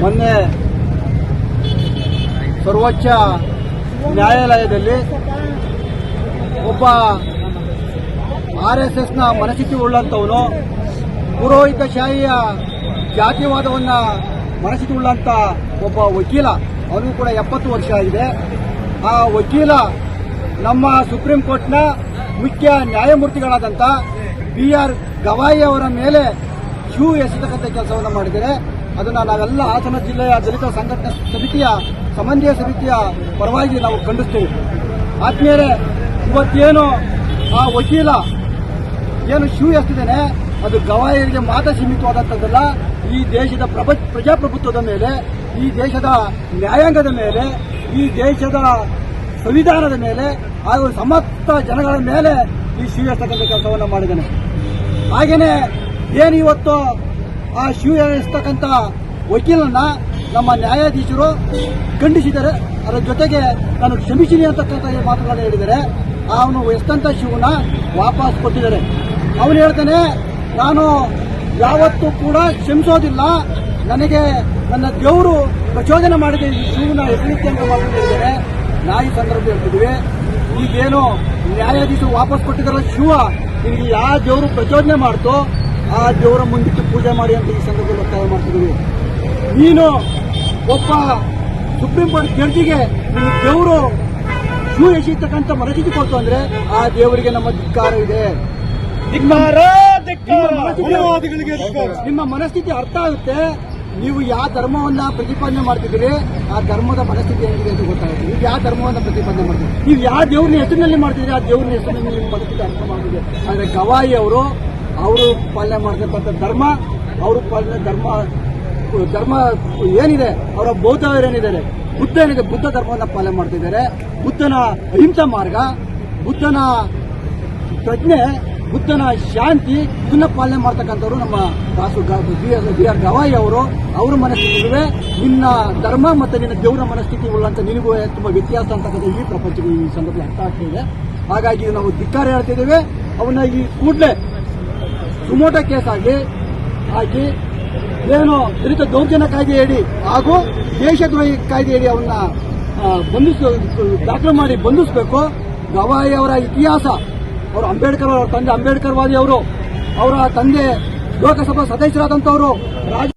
ಮೊನ್ನೆ ಸರ್ವೋಚ್ಚ ನ್ಯಾಯಾಲಯದಲ್ಲಿ ಒಬ್ಬ ಆರ್ ಎಸ್ ಎಸ್ನ ಮನಸ್ಥಿತಿ ಉಳ್ಳಂಥವನು, ಪುರೋಹಿತಶಾಹಿಯ ಜಾತಿವಾದವನ್ನ ಮನಸ್ಥಿತಿ ಉಳ್ಳಂತ ಒಬ್ಬ ವಕೀಲ, ಅವನಿಗೂ ಕೂಡ ಎಪ್ಪತ್ತು ವರ್ಷ ಆಗಿದೆ. ಆ ವಕೀಲ ನಮ್ಮ ಸುಪ್ರೀಂ ಕೋರ್ಟ್ನ ಮುಖ್ಯ ನ್ಯಾಯಮೂರ್ತಿಗಳಾದಂಥ ಬಿ ಆರ್ ಗವಾಯಿ ಅವರ ಮೇಲೆ ಶೂ ಎಸೆತಕ್ಕಂಥ ಕೆಲಸವನ್ನು ಮಾಡಿದ್ದಾರೆ. ಅದನ್ನು ನಾವೆಲ್ಲ ಹಾಸನ ಜಿಲ್ಲೆಯ ದಲಿತ ಸಂಘಟನೆ ಸಮಿತಿಯ, ಸಮನ್ವಯ ಸಮಿತಿಯ ಪರವಾಗಿ ನಾವು ಖಂಡಿಸ್ತೇವೆ. ಆದ್ಮೇಲೆ ಇವತ್ತೇನು ಆ ವಕೀಲ ಏನು ಶೂ ಎಸ್ತಿದ್ದೇನೆ, ಅದು ಗವಾಯರಿಗೆ ಮಾತ್ರ ಸೀಮಿತವಾದಂಥದ್ದಲ್ಲ ಈ ದೇಶದ ಪ್ರಭ ಪ್ರಜಾಪ್ರಭುತ್ವದ ಮೇಲೆ, ಈ ದೇಶದ ನ್ಯಾಯಾಂಗದ ಮೇಲೆ, ಈ ದೇಶದ ಸಂವಿಧಾನದ ಮೇಲೆ, ಹಾಗೂ ಸಮಸ್ತ ಜನಗಳ ಮೇಲೆ ಈ ಶೂ ಎಸ್ತಕ್ಕಂಥ ಕೆಲಸವನ್ನು ಮಾಡಿದ್ದೇನೆ. ಹಾಗೆಯೇ ಏನು ಇವತ್ತು ಆ ಶಿವ ಎಸ್ತಕ್ಕಂಥ ವಕೀಲನ್ನ ನಮ್ಮ ನ್ಯಾಯಾಧೀಶರು ಖಂಡಿಸಿದ್ದಾರೆ. ಅದರ ಜೊತೆಗೆ ನಾನು ಕ್ಷಮಿಸಿರಿ ಅಂತಕ್ಕಂಥ ಮಾತುಗಳನ್ನು ಹೇಳಿದರೆ ಅವನು ಎಷ್ಟಂತ ಶಿವನ ವಾಪಸ್ ಕೊಟ್ಟಿದ್ದಾರೆ. ಅವನು ಹೇಳ್ತಾನೆ, ನಾನು ಯಾವತ್ತೂ ಕೂಡ ಕ್ಷಮಿಸೋದಿಲ್ಲ. ನನಗೆ ನನ್ನ ದೇವರು ಪ್ರಚೋದನೆ ಮಾಡಿದೆ, ಈ ಶಿವನ ಎಸಲಿಕ್ಕೆ ಅಂತ ಮಾತು ಹೇಳಿದ್ದಾರೆ. ನಾ ಈ ಸಂದರ್ಭ ಹೇಳ್ತಿದ್ವಿ ಈಗೇನು ನ್ಯಾಯಾಧೀಶರು ವಾಪಸ್ ಕೊಟ್ಟಿದ್ದಾರಲ್ಲ ಶಿವ ನಿಮಗೆ ಯಾವ ದೇವರು ಪ್ರಚೋದನೆ ಮಾಡ್ತೋ ಆ ದೇವರ ಮುಂದಿಟ್ಟು ಪೂಜೆ ಮಾಡಿ ಅಂತ ಈ ಸಂದರ್ಭದಲ್ಲಿ ಒತ್ತಾಯ ಮಾಡ್ತಿದ್ದೀವಿ. ನೀನು ಒಬ್ಬ ಸುಪ್ರೀಂ ಕೋರ್ಟ್ ಜಡ್ಜಿಗೆ ನಿಮ್ಮ ದೇವರು ಶೂ ಎಸೆಯತಕ್ಕಂಥ ಮನಸ್ಥಿತಿ ಕೊಡ್ತು ಅಂದ್ರೆ ಆ ದೇವರಿಗೆ ನಮ್ಮ ಧಿಕ್ಕಾರ ಇದೆ. ನಿಮ್ಮ ಮನಸ್ಥಿತಿ- ನಿಮ್ಮ ಮನಸ್ಥಿತಿ ಅರ್ಥ ಆಗುತ್ತೆ. ನೀವು ಯಾವ ಧರ್ಮವನ್ನ ಪ್ರತಿಪಾದನೆ ಮಾಡ್ತಿದ್ದೀರಿ ಆ ಧರ್ಮದ ಮನಸ್ಥಿತಿ ಹೇಗಿದೆ ಅಂತ ಗೊತ್ತಾಗುತ್ತೆ. ನೀವು ಯಾವ ಧರ್ಮವನ್ನ ಪ್ರತಿಪಾದನೆ ಮಾಡ್ತೀರಿ ನೀವು ಯಾವ ದೇವ್ರನ್ನ ಹೆಸರಿನಲ್ಲಿ ಮಾಡ್ತಿದ್ದೀರಿ ಆ ದೇವ್ರನ್ನ ಹೆಸರಿನಲ್ಲಿ ನಿಮ್ಮ ಮನಸ್ಥಿತಿ ಅರ್ಥ ಮಾಡಿದೆ ಆದ್ರೆ ಗವಾಯಿ ಅವರು ಅವರು ಪಾಲನೆ ಮಾಡ್ತಕ್ಕಂಥ ಧರ್ಮ, ಅವರು ಪಾಲನೆ ಧರ್ಮ ಧರ್ಮ ಏನಿದೆ, ಅವರ ಬೌದ್ಧವರು ಏನಿದ್ದಾರೆ ಬುದ್ಧ ಏನಿದೆ ಬುದ್ಧ ಧರ್ಮವನ್ನ ಪಾಲನೆ ಮಾಡ್ತಿದ್ದಾರೆ. ಬುದ್ಧನ ಅಹಿಂಸಾ ಮಾರ್ಗ, ಬುದ್ಧನ ಪ್ರಜ್ಞೆ, ಬುದ್ಧನ ಶಾಂತಿ, ಇದನ್ನ ಪಾಲನೆ ಮಾಡ್ತಕ್ಕಂಥವ್ರು ನಮ್ಮ ದಾಸು ಬಿ ಆರ್ ಗವಾಯಿ ಅವರು. ಅವರ ಮನಸ್ಥಿತಿಗೆ ನಿನ್ನ ಧರ್ಮ ಮತ್ತು ನಿನ್ನ ದೇವರ ಮನಸ್ಥಿತಿ ಉಳ್ಳಂತ ನಿನಗೂ ತುಂಬಾ ವ್ಯತ್ಯಾಸ ಅಂತಕ್ಕಂಥ ಈ ಪ್ರಪಂಚಕ್ಕೆ ಈ ಸಂದರ್ಭದಲ್ಲಿ ಅರ್ಥ ಆಗ್ತಿದೆ ಹಾಗಾಗಿ ನಾವು ಧಿಕ್ಕಾರ ಹೇಳ್ತಿದ್ದೇವೆ ಅವನ್ನ ಈ ಕೂಡಲೇ ಸುಮೋಟ ಕೇಸ್ ಆಗಿ ಹಾಕಿ ಏನು ದಲಿತ ದೌರ್ಜನ್ಯ ಕಾಯ್ದೆಯಡಿ ಹಾಗೂ ದೇಶದ್ರೋಹಿ ಕಾಯ್ದೆಯಡಿ ಅವನ್ನ ಬಂಧಿಸ, ದಾಖಲು ಮಾಡಿ ಬಂಧಿಸಬೇಕು. ಗವಾಯಿ ಅವರ ಇತಿಹಾಸ, ಅವರು ಅಂಬೇಡ್ಕರ್ ಅವರ ತಂದೆ ಅಂಬೇಡ್ಕರ್ ವಾದಿ ಅವರು ಅವರ ತಂದೆ ಲೋಕಸಭಾ ಸದಸ್ಯರಾದಂಥವರು ರಾಜ